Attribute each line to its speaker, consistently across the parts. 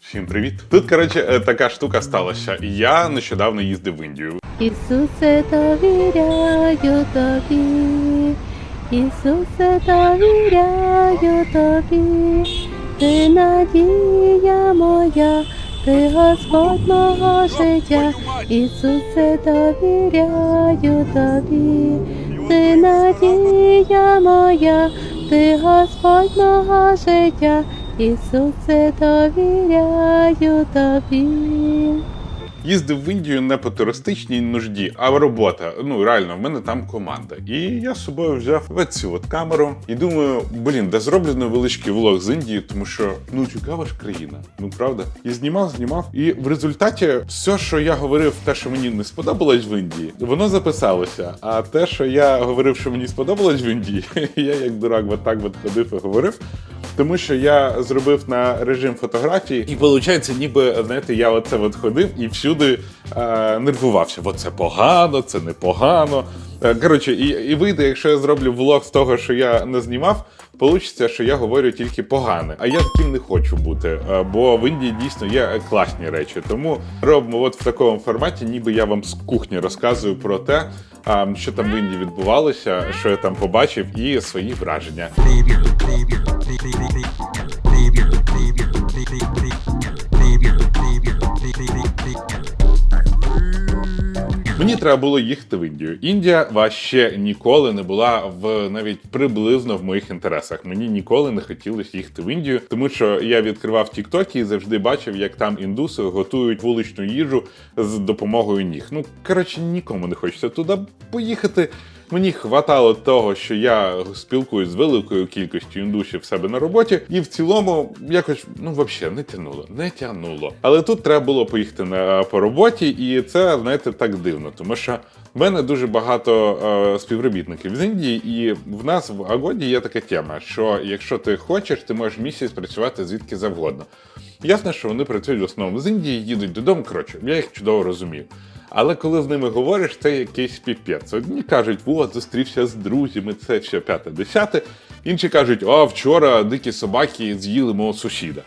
Speaker 1: Всім привіт! Тут, коротше, е, така штука сталася. Я нещодавно їздив в Індію.
Speaker 2: Ісусе, довіряю тобі, Ісусе, довіряю тобі, ти надія моя, ти Господь мого життя, Ісусе, довіряю тобі, ти надія моя, ти Господь мого життя, Ісусе, довіряю тобі.
Speaker 1: Їздив в Індію не по туристичній нужді, а робота. Ну реально, в мене там команда. І я з собою взяв оцю от камеру і думаю, блін, да зроблю невеличкий влог з Індії, тому що ну цікава ж країна, ну правда. І знімав, знімав. І в результаті все, що я говорив, те, що мені не сподобалось в Індії, воно записалося. А те, що я говорив, що мені сподобалось в Індії, я як дурак, от так от ходив і говорив. Тому що я зробив на режим фотографії, і виходить, ніби знаєте, я оце от ходив і всюди е, нервувався. Оце погано, це непогано. Е, коротше, і, і вийде, якщо я зроблю влог з того, що я не знімав, Получиться, що я говорю тільки погане, а я таким не хочу бути. е, Бо в Індії дійсно є класні речі. Тому робимо от в такому форматі, ніби я вам з кухні розказую про те, що там в Індії відбувалося, що я там побачив, і свої враження. Мені треба було їхати в Індію. Індія ваще ніколи не була в навіть приблизно в моїх інтересах. Мені ніколи не хотілося їхати в Індію, тому що я відкривав тіктоки і завжди бачив, як там індуси готують вуличну їжу з допомогою ніг. Ну коротше, нікому не хочеться туди поїхати. Мені хватало того, що я спілкуюсь з великою кількістю індусів в себе на роботі, і в цілому якось ну взагалі не тянуло, не тянуло. Але тут треба було поїхати на по роботі, і це знаєте так дивно, тому що в мене дуже багато е, співробітників з Індії, і в нас в Агоді є така тема, що якщо ти хочеш, ти можеш місяць працювати звідки завгодно. Ясно, що вони працюють в основному з Індії, їдуть додому. Коротше, я їх чудово розумію. Але коли з ними говориш, це якийсь піпець. Одні кажуть, о, зустрівся з друзями, це все п'яте, десяте. Інші кажуть, а вчора дикі собаки з'їли мого сусіда.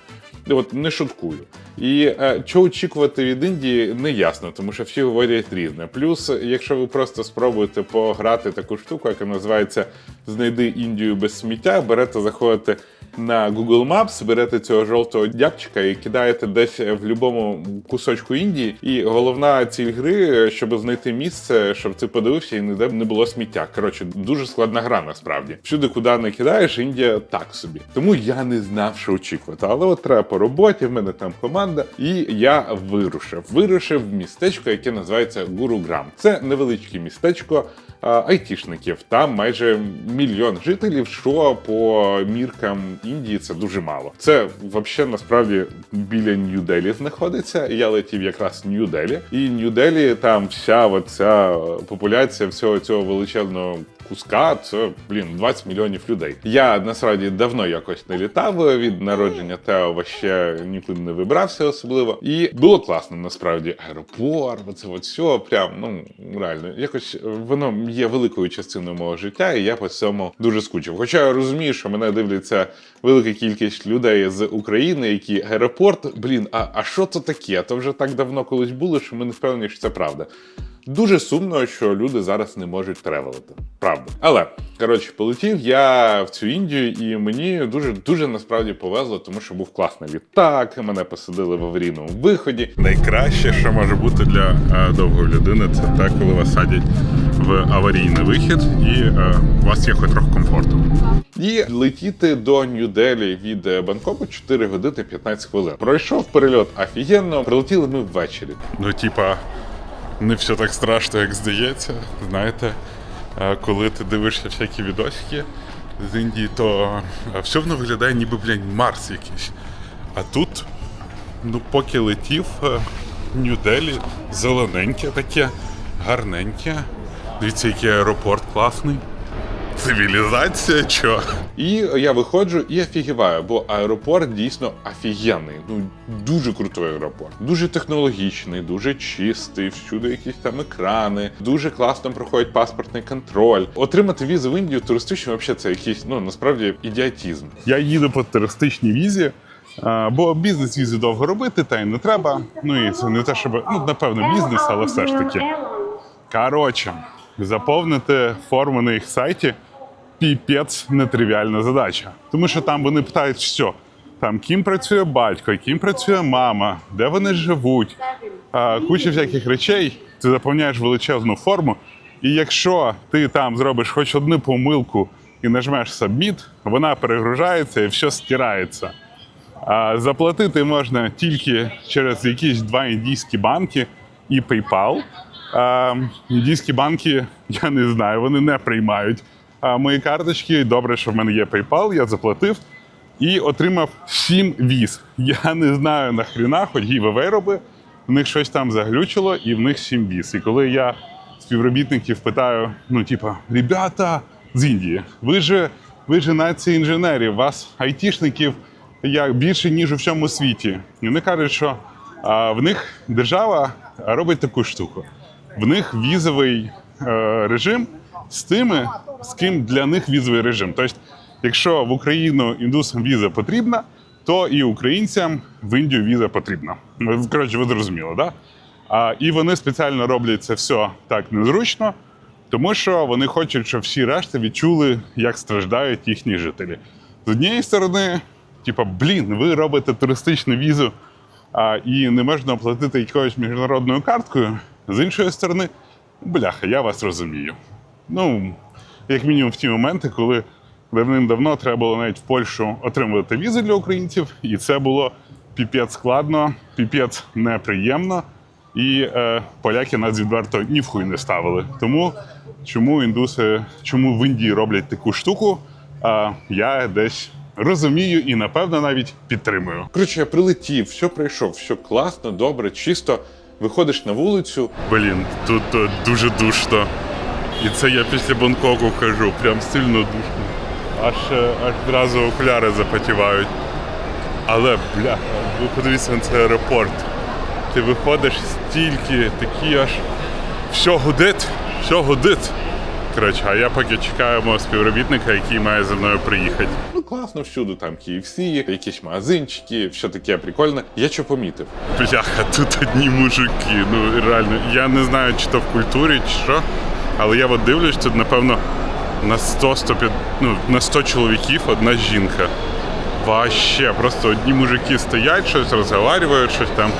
Speaker 1: От не шуткую. І е, що очікувати від Індії, не ясно, тому що всі говорять різне. Плюс, якщо ви просто спробуєте пограти таку штуку, яка називається Знайди Індію без сміття, берете, заходите на Google Maps, берете цього жовтого дябчика і кидаєте десь в будь-якому кусочку Індії. І головна ціль гри, щоб знайти місце, щоб ти подивився і ніде не було сміття. Коротше, дуже складна гра насправді. Всюди, куди не кидаєш, Індія так собі. Тому я не знав, що очікувати. Але от треба роботі, в мене там команда, і я вирушив. Вирушив в містечко, яке називається Гуруграм. Це невеличке містечко а, айтішників. Там майже мільйон жителів, що по міркам Індії це дуже мало. Це взагалі насправді біля Нью-Делі знаходиться. Я летів якраз в Нью-Делі, і Нью-Делі там вся оця популяція всього цього величезного. Куска це блін 20 мільйонів людей. Я насправді давно якось не літав від народження Тео ваще нікуди не вибрався особливо. І було класно насправді. Аеропорт, от все, прям ну реально, якось воно є великою частиною мого життя, і я по цьому дуже скучив. Хоча я розумію, що мене дивляться велика кількість людей з України, які аеропорт, блін, а, а що це таке? То вже так давно колись було, що ми не впевнені, що це правда. Дуже сумно, що люди зараз не можуть тревелити. Правда. Але коротше, полетів я в цю Індію, і мені дуже дуже насправді повезло, тому що був класний літак. Мене посадили в аварійному виході. Найкраще, що може бути для е, довгої людини, це те, коли вас садять в аварійний вихід, і е, у вас є хоч трохи комфорту. І летіти до Нью-Делі від е, Бангкоку 4 години 15 хвилин. Пройшов перельот офігенно. Прилетіли ми ввечері. Ну, типа не все так страшно, як здається. Знаєте, е, коли ти дивишся всякі відосики з Індії, то е, все воно виглядає ніби, блядь, Марс якийсь. А тут, ну, поки летів, е, Нью-Делі, зелененьке таке, гарненьке. Дивіться, який аеропорт класний. Цивілізація, чо? І я виходжу і офігіваю, бо аеропорт дійсно офігенний. Ну дуже крутий аеропорт, дуже технологічний, дуже чистий, всюди якісь там екрани, дуже класно проходить паспортний контроль. Отримати візу в Індію туристичну, взагалі, це якийсь ну насправді ідіотізм.
Speaker 3: Я їду по туристичній візі, а, бо бізнес-візи довго робити, та й не треба. Ну і це не те, щоб ну, напевно, бізнес, але все ж таки. Коротше, заповнити форму на їх сайті піпець нетривіальна задача. Тому що там вони питають все. Там ким працює батько, ким працює мама, де вони живуть, куча всяких речей. Ти заповняєш величезну форму. І якщо ти там зробиш хоч одну помилку і нажмеш Submit, вона перегружається і все стирається. А заплатити можна тільки через якісь два індійські банки і PayPal. А, індійські банки, я не знаю, вони не приймають мої карточки. Добре, що в мене є PayPal, я заплатив і отримав 7 віз. Я не знаю нахріна, хоч гівевей роби, в них щось там заглючило, і в них 7 віз. І коли я співробітників питаю: ну, типа, ребята з Індії, ви ж ви ж нація інженерів, вас айтішників як більше, ніж у всьому світі. І вони кажуть, що а, в них держава робить таку штуку. В них візовий е, режим з тими, з ким для них візовий режим. Тобто, якщо в Україну індусам віза потрібна, то і українцям в Індію віза потрібна. Коротше, ви зрозуміли, да? А, і вони спеціально роблять це все так незручно, тому що вони хочуть, щоб всі решти відчули, як страждають їхні жителі. З однієї сторони, типа, блін, ви робите туристичну візу а, і не можна оплатити якоюсь міжнародною карткою. З іншої сторони, бляха, я вас розумію. Ну, як мінімум в ті моменти, коли давним-давно треба було навіть в Польщу отримувати візи для українців, і це було піпець складно, піпець неприємно. І е, поляки нас відверто ні в хуй не ставили. Тому чому індуси, чому в Індії роблять таку штуку, е, я десь розумію і напевно навіть підтримую.
Speaker 1: Коротше, я прилетів, все пройшов, все класно, добре, чисто. Виходиш на вулицю,
Speaker 3: Блін, тут е, дуже душно. І це я після Бангкоку кажу, прям сильно душно. Аж, е, аж одразу окуляри запотівають. Але, бля, ви подивіться на цей аеропорт. Ти виходиш стільки, такі аж все гудить, все гудить. Коротше, а я поки чекаю мого співробітника, який має за мною приїхати.
Speaker 1: ну класно, всюди там KFC, якісь магазинчики, все таке прикольне. Я що помітив?
Speaker 3: Бляха, тут одні мужики. Ну реально, я не знаю, чи то в культурі, чи що. Але я от дивлюсь, тут, напевно, на 100, 150, ну, на 100 чоловіків одна жінка. Ваще, просто одні мужики стоять, щось розговорюють, щось там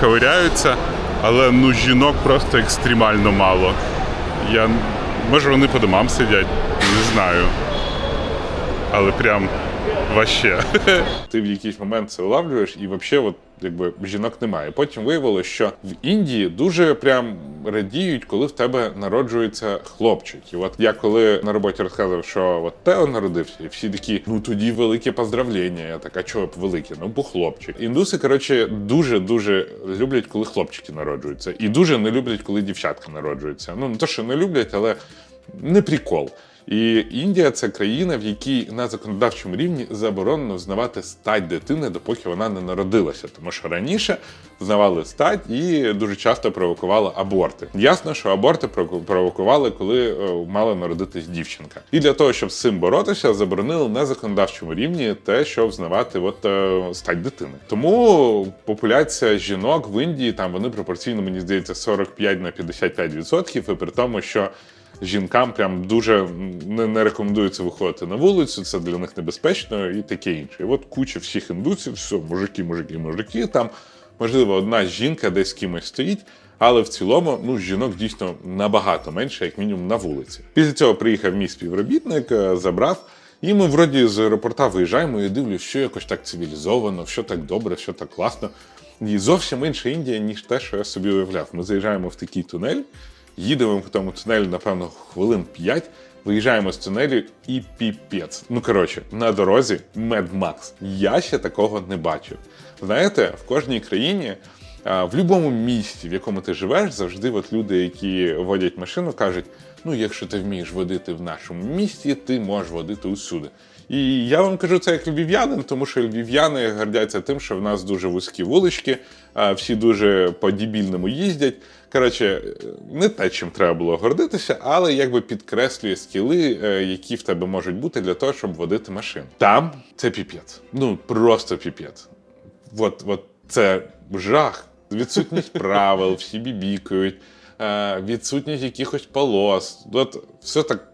Speaker 3: ковиряються, але ну жінок просто екстремально мало. Я, може, вони по домам сидять, не знаю. Але прям ваще.
Speaker 1: Ти в якийсь момент це улавлюєш, і взагалі, от якби жінок немає. Потім виявилося, що в Індії дуже прям радіють, коли в тебе народжується хлопчик. І от я коли на роботі розказував, що от Тео народився, і всі такі, ну тоді велике поздравлення. Я така, чого б велике? Ну бо хлопчик. Індуси, коротше, дуже дуже люблять, коли хлопчики народжуються, і дуже не люблять, коли дівчатка народжуються. Ну не то, що не люблять, але не прикол. І Індія це країна, в якій на законодавчому рівні заборонено взнавати стать дитини, допоки вона не народилася. Тому що раніше взнавали стать і дуже часто провокували аборти. Ясно, що аборти провокували, коли е, мала народитись дівчинка. І для того, щоб з цим боротися, заборонили на законодавчому рівні те, що взнавати от, е, стать дитини. Тому популяція жінок в Індії там вони пропорційно, мені здається, 45 на 55%, і при тому, що жінкам прям дуже не, не рекомендується виходити на вулицю, це для них небезпечно і таке інше. І от куча всіх індусів, все, мужики, мужики, мужики. Там, можливо, одна жінка десь з кимось стоїть. Але в цілому, ну, жінок дійсно набагато менше, як мінімум, на вулиці. Після цього приїхав мій співробітник, е, забрав. І ми вроді з аеропорта виїжджаємо і дивлюсь, що якось так цивілізовано, що так добре, що так класно. І зовсім інша Індія, ніж те, що я собі уявляв. Ми заїжджаємо в такий тунель, їдемо в тому тунелі, напевно, хвилин 5, виїжджаємо з тунелю і піпець. Ну коротше, на дорозі Max. Я ще такого не бачив. Знаєте, в кожній країні В будь-якому місті, в якому ти живеш, завжди от люди, які водять машину, кажуть: ну, якщо ти вмієш водити в нашому місті, ти можеш водити усюди. І я вам кажу це як львів'янин, тому що львів'яни гордяться тим, що в нас дуже вузькі вулички, а всі дуже по-дібільному їздять. Коротше, не те, чим треба було гордитися, але якби підкреслює скіли, е, які в тебе можуть бути для того, щоб водити машину. Там це піпець. Ну просто піпець. От, от це жах. Відсутність правил, всі бібікають, е, відсутність якихось полос. От все так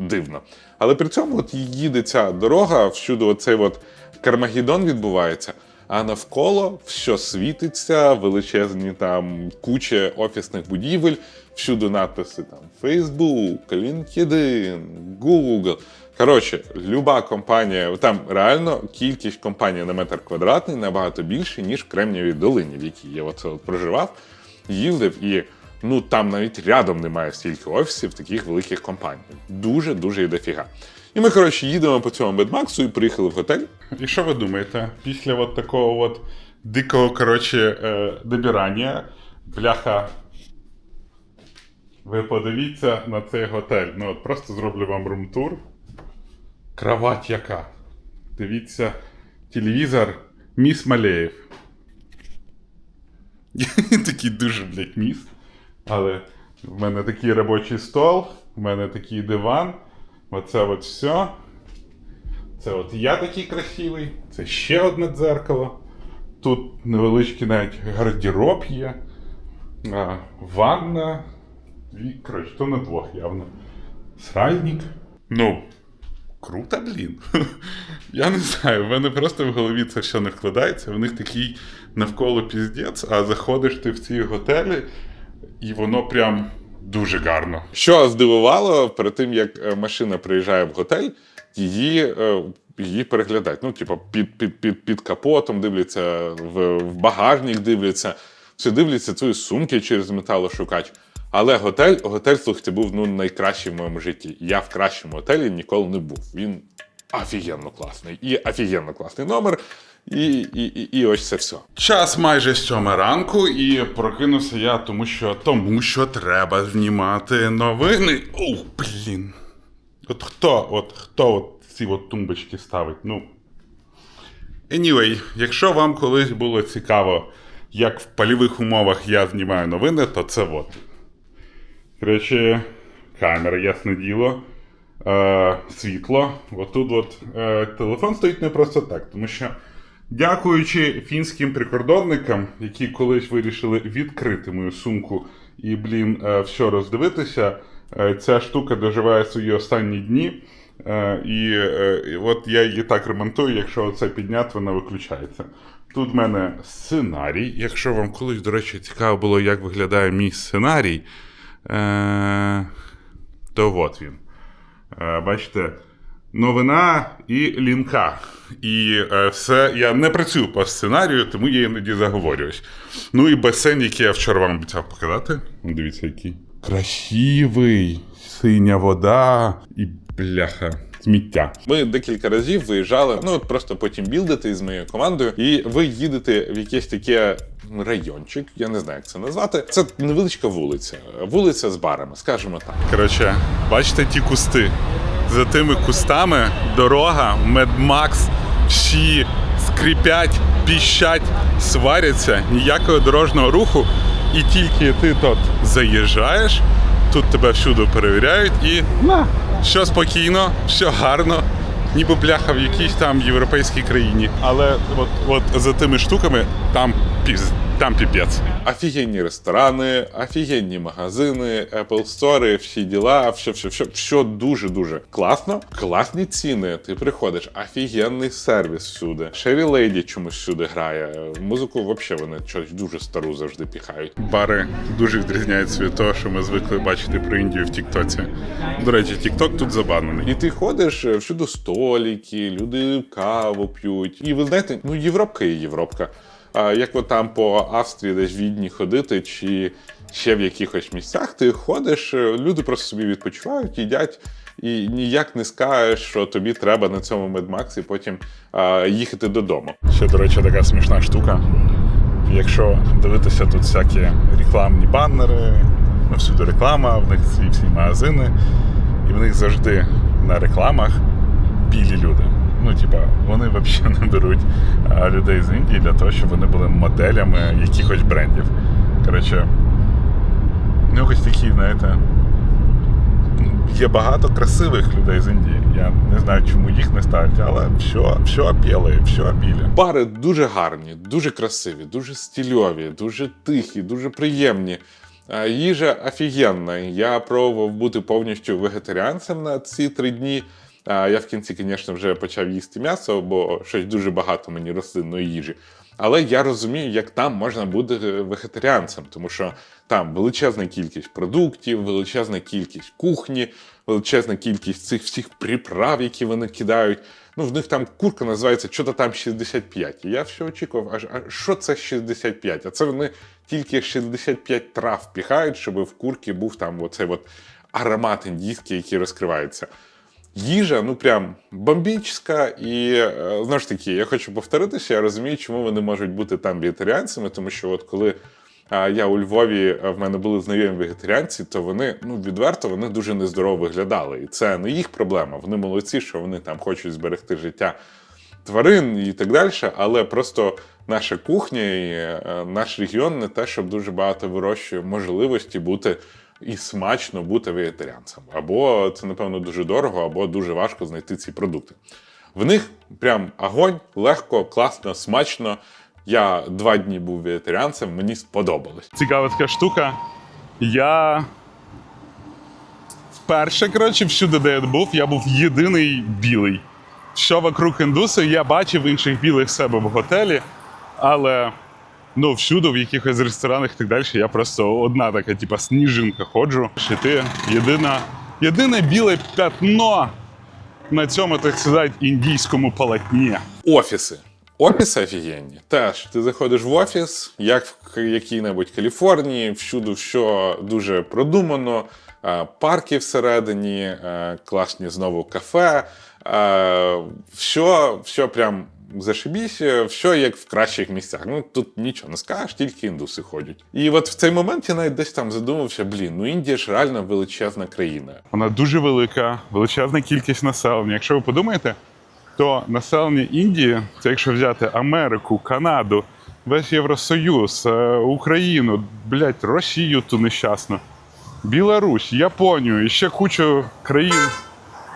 Speaker 1: дивно. Але при цьому от їде ця дорога, всюди оцей от Кармагеддон відбувається, а навколо все світиться, величезні там куча офісних будівель, всюди надписи там Facebook, LinkedIn, Google. Коротше, люба компанія, там реально кількість компаній на метр квадратний набагато більше, ніж в Кремнієвій долині, в якій я оце от проживав, їздив і. Ну там навіть рядом немає стільки офісів таких великих компаній. Дуже дуже і дофіга. І ми, коротше, їдемо по цьому Медмаксу і приїхали в готель.
Speaker 3: І що ви думаєте? Після от такого от дикого, коротше, е, добирання, бляха. Ви подивіться на цей готель. Ну, от просто зроблю вам румтур. Кровать яка. Дивіться, телевізор Міс Малеєв. Такий дуже, блядь, міс. Але в мене такий робочий стол, в мене такий диван. Оце от все. Це от я такий красивий, це ще одне дзеркало. Тут невеличкий навіть гардероб є, а, ванна. І, коротше, то на двох явно. Сральник. Ну, круто, блін. Я не знаю, в мене просто в голові це все не вкладається. В них такий навколо піздець, а заходиш ти в ці готелі, і воно прям дуже гарно.
Speaker 1: Що здивувало, перед тим як е, машина приїжджає в готель, її, е, її переглядають. Ну, типу, під, під, під, під капотом дивляться, в, в багажник дивляться, все дивляться цієї сумки через металошукач. Але готель, готель, слухайте, був ну, найкращий в моєму житті. Я в кращому готелі ніколи не був. Він офігенно класний. І офігенно класний номер. І, і, і, і ось це все.
Speaker 3: Час майже сьома ранку, і прокинувся я, тому що тому що треба знімати новини. О, блін. От хто, от хто от ці от тумбочки ставить? Ну. Anyway, якщо вам колись було цікаво, як в польових умовах я знімаю новини, то це от. Коротше, камера, ясне діло. Е, світло. Отут от е, телефон стоїть не просто так, тому що, дякуючи фінським прикордонникам, які колись вирішили відкрити мою сумку і, блін, е, все роздивитися, е, ця штука доживає свої останні дні. Е, і, от я її так ремонтую, якщо це підняти, вона виключається. Тут в мене сценарій. Якщо вам колись, до речі, цікаво було, як виглядає мій сценарій, то от він. Бачите, новина і лінка. І е, все, я не працюю по сценарію, тому я іноді заговорююсь. Ну і басейн, який я вчора вам обіцяв показати. Дивіться, який. Красивий, синя вода і бляха. Сміття.
Speaker 1: Ми декілька разів виїжджали, ну от просто потім білдити з моєю командою, і ви їдете в якесь таке райончик, я не знаю, як це назвати. Це невеличка вулиця, вулиця з барами, скажімо так.
Speaker 3: Коротше, бачите ті кусти. За тими кустами дорога, медмакс, всі скрипять, піщать, сваряться, ніякого дорожнього руху. І тільки ти тут заїжджаєш, тут тебе всюди перевіряють і все спокійно, все гарно. Ніби бляха в якійсь там європейській країні. Але от, от за тими штуками там піз, там піпець.
Speaker 1: Офігенні ресторани, офігенні магазини, Apple Store, всі діла, все, все, все, все дуже-дуже класно. Класні ціни. Ти приходиш, офігенний сервіс всюди. Шері Лейді чомусь всюди грає. Музику взагалі вони щось дуже стару завжди піхають.
Speaker 3: Бари дуже відрізняються від того, що ми звикли бачити про Індію в Тіктоці. До речі, Тікток тут забанений.
Speaker 1: І ти ходиш е, всюди столики, люди каву п'ють. І ви знаєте, ну Європка є Європка. Як от там по Австрії, десь Відні ходити, чи ще в якихось місцях, ти ходиш, е, люди просто собі відпочивають, їдять. І ніяк не скажеш, що тобі треба на цьому медмаксі потім а, їхати додому.
Speaker 3: Ще, до речі, така смішна штука. якщо дивитися тут всякі рекламні баннери, ну всюди реклама, в них ці всі магазини, і в них завжди на рекламах білі люди. Ну, типа, вони взагалі не беруть людей з Індії для того, щоб вони були моделями якихось брендів. Коротше, ну якось такі, знаєте. Є багато красивих людей з Індії. Я не знаю, чому їх не ставлять, але все, все біле, все біле.
Speaker 1: Бари дуже гарні, дуже красиві, дуже стильові, дуже тихі, дуже приємні. Їжа офігенна. Я пробував бути повністю вегетаріанцем на ці три дні. Я в кінці, звісно, вже почав їсти м'ясо, бо щось дуже багато мені рослинної їжі. Але я розумію, як там можна бути вегетаріанцем, тому що там величезна кількість продуктів, величезна кількість кухні, величезна кількість цих всіх приправ, які вони кидають. Ну, в них там курка називається що-то там 65. І я все очікував, аж а що це 65? А це вони тільки 65 трав піхають, щоб в курки був там оцей от аромат індійський, який розкривається. Їжа, ну прям бомбічська, і е, знову ж таки, я хочу повторитися, я розумію, чому вони можуть бути там вегетаріанцями, тому що от коли я у Львові в мене були знайомі вегетаріанці, то вони ну відверто вони дуже нездорово виглядали. І це не їх проблема. Вони молодці, що вони там хочуть зберегти життя тварин і так далі. Але просто наша кухня і е, наш регіон не те, щоб дуже багато вирощує можливості бути і смачно бути вегетаріанцем. Або це, напевно, дуже дорого, або дуже важко знайти ці продукти. В них прям огонь, легко, класно, смачно. Я два дні був вегетаріанцем, мені сподобалось.
Speaker 3: Цікава така штука. Я вперше, коротше, всюди, де я був, я був єдиний білий. Що вокруг індуси, я бачив інших білих себе в готелі, але ну, всюди, в якихось ресторанах і так далі, я просто одна така, типа, сніжинка ходжу. І ти єдина, єдине біле пятно на цьому, так сказати, індійському полотні.
Speaker 1: Офіси. Офіси офігенні. Теж ти заходиш в офіс, як в якій-небудь Каліфорнії, всюди все дуже продумано. е, Парки всередині, е, класні знову кафе. е, Все, все прям зашибісь, все як в кращих місцях. Ну тут нічого не скажеш, тільки індуси ходять. І от в цей момент я навіть десь там задумався: блін, ну Індія ж реально величезна країна.
Speaker 3: Вона дуже велика, величезна кількість населення. Якщо ви подумаєте, то населення Індії, це якщо взяти Америку, Канаду, весь Євросоюз, е, Україну, блядь, Росію ту нещасну, Білорусь, Японію і ще кучу країн,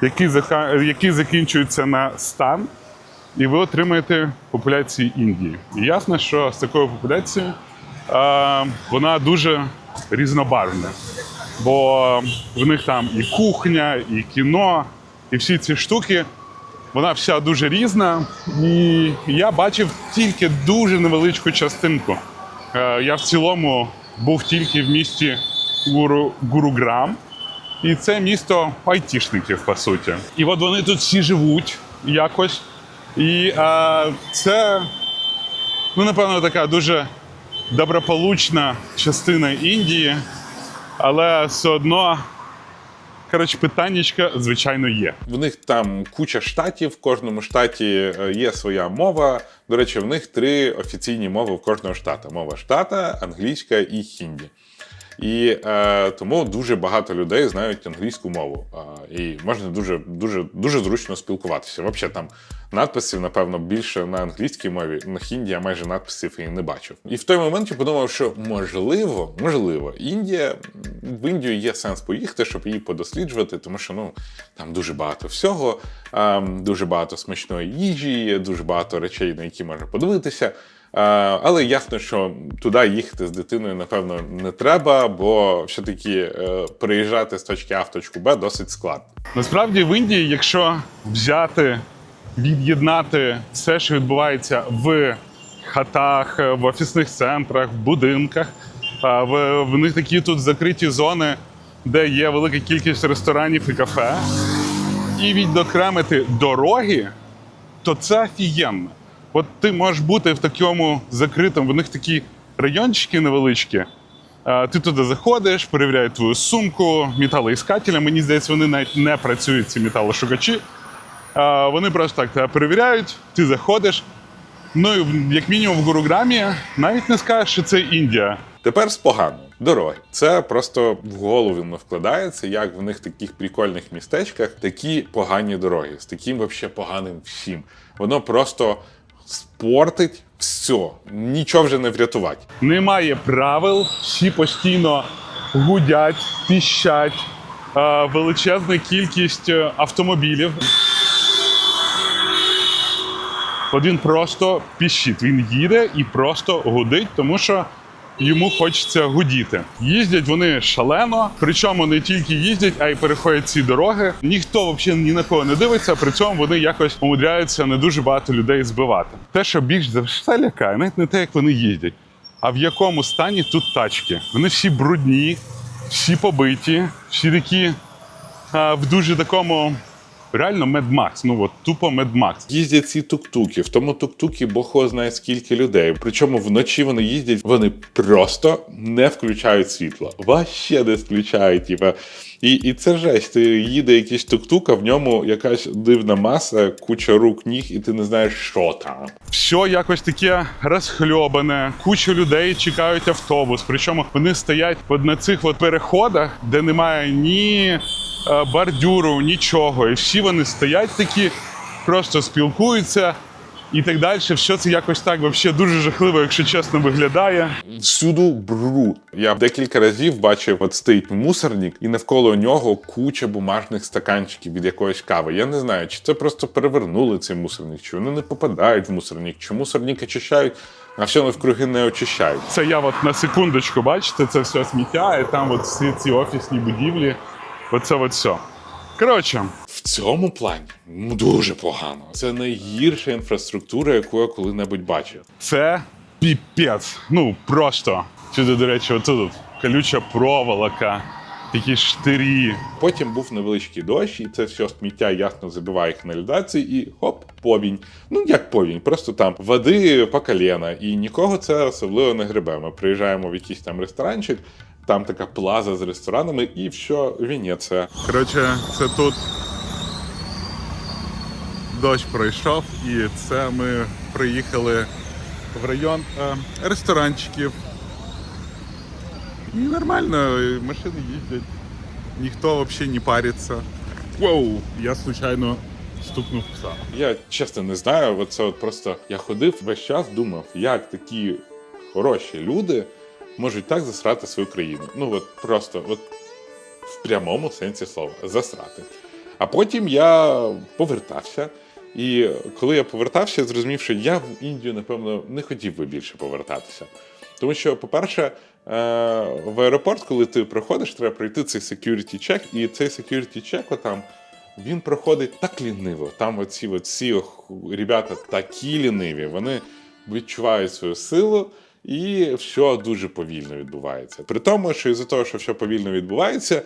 Speaker 3: які, які закінчуються на стан, і ви отримаєте популяцію Індії. І ясно, що з такою популяцією е, вона дуже різнобарвна бо в них там і кухня, і кіно, і всі ці штуки. Вона вся дуже різна. І я бачив тільки дуже невеличку частинку. Е, Я в цілому був тільки в місті Гуру, Гуруграм. І це місто айтішників, по суті. І от вони тут всі живуть якось. І е, це, ну, напевно, така дуже доброполучна частина Індії, але все одно, коротше, питаннячка, звичайно, є.
Speaker 1: В них там куча штатів, в кожному штаті е, є своя мова. До речі, в них три офіційні мови в кожного штата: мова штата, англійська і хінді. І е, тому дуже багато людей знають англійську мову. Е, і можна дуже, дуже, дуже зручно спілкуватися. Взагалі там надписів, напевно, більше на англійській мові, на хінді я майже надписів і не бачив. І в той момент я подумав, що можливо, можливо, Індія в Індію є сенс поїхати, щоб її подосліджувати, тому що ну там дуже багато всього, е, дуже багато смачної їжі, дуже багато речей, на які можна подивитися. Але ясно, що туди їхати з дитиною, напевно, не треба, бо все-таки е, переїжджати з точки А в точку Б досить складно.
Speaker 3: Насправді в Індії, якщо взяти, від'єднати все, що відбувається в хатах, в офісних центрах, в будинках, в, в них такі тут закриті зони, де є велика кількість ресторанів і кафе, і відокремити дороги, то це офігенно. От ти можеш бути в такому закритому, в них такі райончики невеличкі. Ти туди заходиш, перевіряють твою сумку, металоіскателя. Мені здається, вони навіть не працюють, ці металошукачі. Вони просто так тебе перевіряють, ти заходиш, Ну і як мінімум в Гуруграмі навіть не скажеш, що це Індія.
Speaker 1: Тепер з поганого. Дороги. Це просто в голову не вкладається, як в них таких прикольних містечках такі погані дороги, з таким вообще поганим всім. Воно просто спортить все, нічого вже не врятувати.
Speaker 3: Немає правил, всі постійно гудять, піщать, е, величезна кількість е, автомобілів. От він просто піщить. Він їде і просто гудить, тому що йому хочеться гудіти. Їздять вони шалено, причому не тільки їздять, а й переходять ці дороги. Ніхто взагалі ні на кого не дивиться. При цьому вони якось умудряються не дуже багато людей збивати. Те, що більш за все лякає, навіть не те, як вони їздять, а в якому стані тут тачки. Вони всі брудні, всі побиті, всі такі а, в дуже такому. Реально медмакс, ну от тупо медмакс.
Speaker 1: Їздять ці тук-туки. В тому тук-тукі Бог знає скільки людей. Причому вночі вони їздять, вони просто не включають світло. Ваще не включають. Типа. І, і це жесть. Ти їде якийсь тук-тук, а в ньому якась дивна маса, куча рук, ніг, і ти не знаєш, що там.
Speaker 3: все якось таке розхльобане. Куча людей чекають автобус. Причому вони стоять на цих от переходах, де немає ні бордюру, нічого. І всі вони стоять такі, просто спілкуються. І так далі, все це якось так вообще дуже жахливо, якщо чесно, виглядає.
Speaker 1: Всюду бруд. Я декілька разів бачив, от стоїть мусорник, і навколо нього куча бумажних стаканчиків від якоїсь кави. Я не знаю, чи це просто перевернули цей мусорник, чи вони не попадають в мусорник, чи мусорник очищають, а все навкруги не очищають.
Speaker 3: Це я от на секундочку, бачите, це все сміття, і там от всі ці офісні будівлі. Оце от все. Коротше,
Speaker 1: В цьому плані ну, дуже погано. Це найгірша інфраструктура, яку я коли-небудь бачив.
Speaker 3: Це піпець. Ну просто. Сюди, до речі, отут колюча проволока, такі штирі.
Speaker 1: Потім був невеличкий дощ, і це все сміття ясно забиває каналізації, і хоп, повінь. Ну як повінь, просто там води по коліна, і нікого це особливо не гребе. Ми приїжджаємо в якийсь там ресторанчик, там така плаза з ресторанами, і все, Венеція.
Speaker 3: Коротше, це тут дощ пройшов, і це ми приїхали в район е, ресторанчиків. І нормально, машини їздять, ніхто взагалі не париться. Воу, я случайно стукнув пса.
Speaker 1: Я чесно не знаю, оце от просто я ходив весь час, думав, як такі хороші люди можуть так засрати свою країну. Ну от просто, от в прямому сенсі слова, засрати. А потім я повертався. І коли я повертався, я зрозумів, що я в Індію, напевно, не хотів би більше повертатися. Тому що, по-перше, е, в аеропорт, коли ти приходиш, треба пройти цей security check, і цей security check отам, він проходить так ліниво. Там оці ох- ребята такі ліниві, вони відчувають свою силу, і все дуже повільно відбувається. При тому, що із-за того, що все повільно відбувається,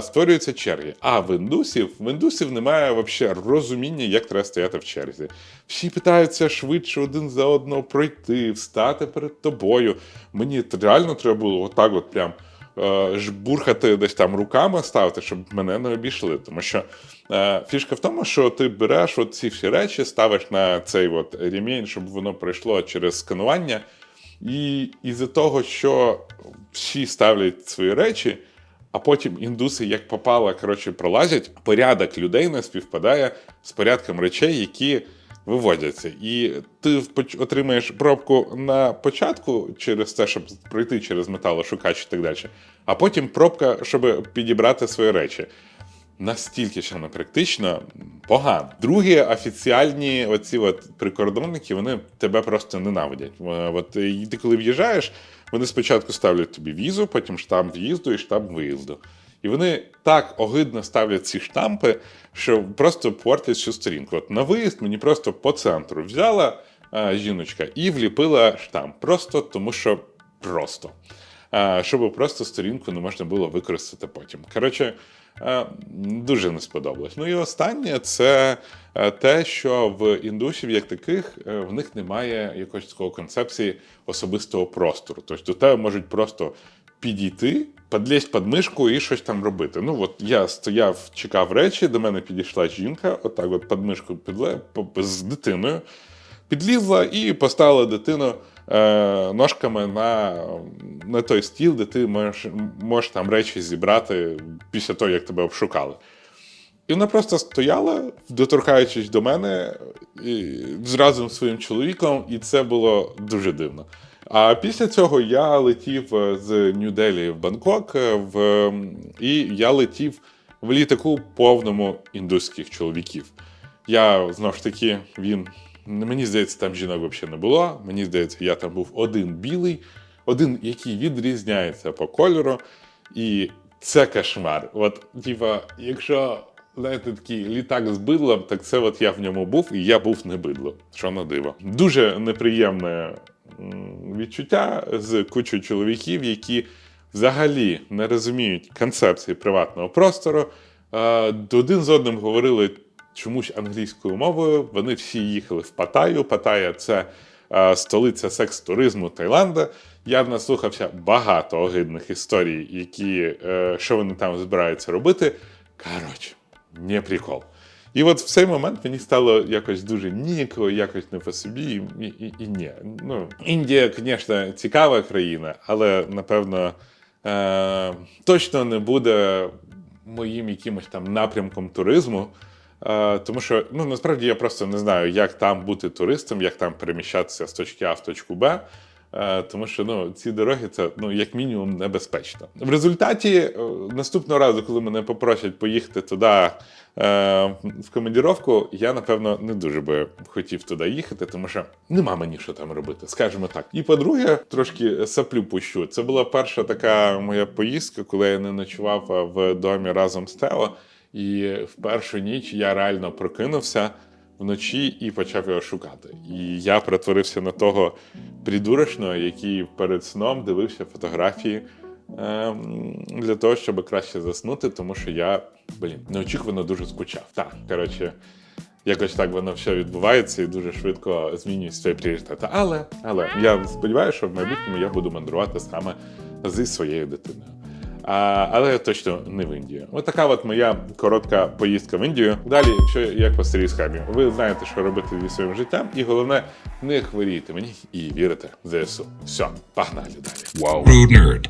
Speaker 1: створюються черги. А в індусів, в індусів немає вообще розуміння, як треба стояти в черзі. Всі питаються швидше один за одного пройти, встати перед тобою. Мені реально треба було отак, от прям е, жбурхати десь там руками ставити, щоб мене не обійшли. Тому що е, фішка в тому, що ти береш от ці всі речі, ставиш на цей от ремінь, щоб воно пройшло через сканування. І із-за того, що всі ставлять свої речі, а потім індуси, як попало, коротше, пролазять, порядок людей не співпадає з порядком речей, які виводяться. І ти отримаєш пробку на початку через те, щоб пройти через металошукач і так далі, а потім пробка, щоб підібрати свої речі. Настільки ще не практично погано. Другі офіціальні оці от прикордонники, вони тебе просто ненавидять. Е, От і ти коли в'їжджаєш, вони спочатку ставлять тобі візу, потім штамп в'їзду і штамп виїзду. І вони так огидно ставлять ці штампи, що просто портять всю сторінку. От на виїзд мені просто по центру взяла е, жіночка і вліпила штамп. Просто тому, що просто. Е, щоб просто сторінку не можна було використати потім. Коротше, е, дуже не сподобалось. Ну і останнє це е, те, що в індусів, як таких, е, в них немає якоїсь такої концепції особистого простору. Тобто до тебе можуть просто підійти, подлізть під мишку і щось там робити. Ну от я стояв, чекав речі, до мене підійшла жінка, отак, от під мишку підле з дитиною. підлізла і поставила дитину е, ножками на, на той стіл, де ти можеш, можеш там речі зібрати після того, як тебе обшукали. І вона просто стояла, доторкаючись до мене і, з своїм чоловіком, і це було дуже дивно. А після цього я летів е, з Нью-Делі в Бангкок, е, в, і я летів в літаку повному індуських чоловіків. Я знову ж таки, він мені здається, там жінок взагалі не було. Мені здається, я там був один білий, один, який відрізняється по кольору. І це кошмар. От, типа, якщо знаєте, такий літак з бидлом, так це от я в ньому був, і я був не бидло. Що на диво. Дуже неприємне відчуття з кучою чоловіків, які взагалі не розуміють концепції приватного простору. Е, Один з одним говорили чомусь англійською мовою. Вони всі їхали в Паттайю. Паттайя – це е, столиця секс-туризму Таїланда. Я наслухався багато огидних історій, які е, що вони там збираються робити. Коротше, не прикол. І от в цей момент мені стало якось дуже ніяково, якось не по собі, і, і, і ні. Ну, Індія, звісно, цікава країна, але напевно е, точно не буде моїм якимось там напрямком туризму. Е, тому що ну насправді я просто не знаю, як там бути туристом, як там переміщатися з точки А в точку Б. Е, Тому що ну, ці дороги це ну, як мінімум небезпечно. В результаті е, наступного разу, коли мене попросять поїхати туди е, в командіровку, я напевно не дуже би хотів туди їхати, тому що нема мені що там робити, скажімо так. І по-друге, трошки саплю пущу. Це була перша така моя поїздка, коли я не ночував в домі разом з Тео. І в першу ніч я реально прокинувся вночі і почав його шукати. І я перетворився на того придурочного, який перед сном дивився фотографії ем, для того, щоб краще заснути, тому що я, блін, неочікувано дуже скучав. Так, коротше. Якось так воно все відбувається і дуже швидко змінюють свої пріоритети. Але, але я сподіваюся, що в майбутньому я буду мандрувати саме зі своєю дитиною. А, але точно не в Індію. Ось така от моя коротка поїздка в Індію. Далі, що як по старій схемі, ви знаєте, що робити зі своїм життям, і головне, не хворійте мені і вірите в ЗСУ. Все, погнали далі.
Speaker 4: Nerd.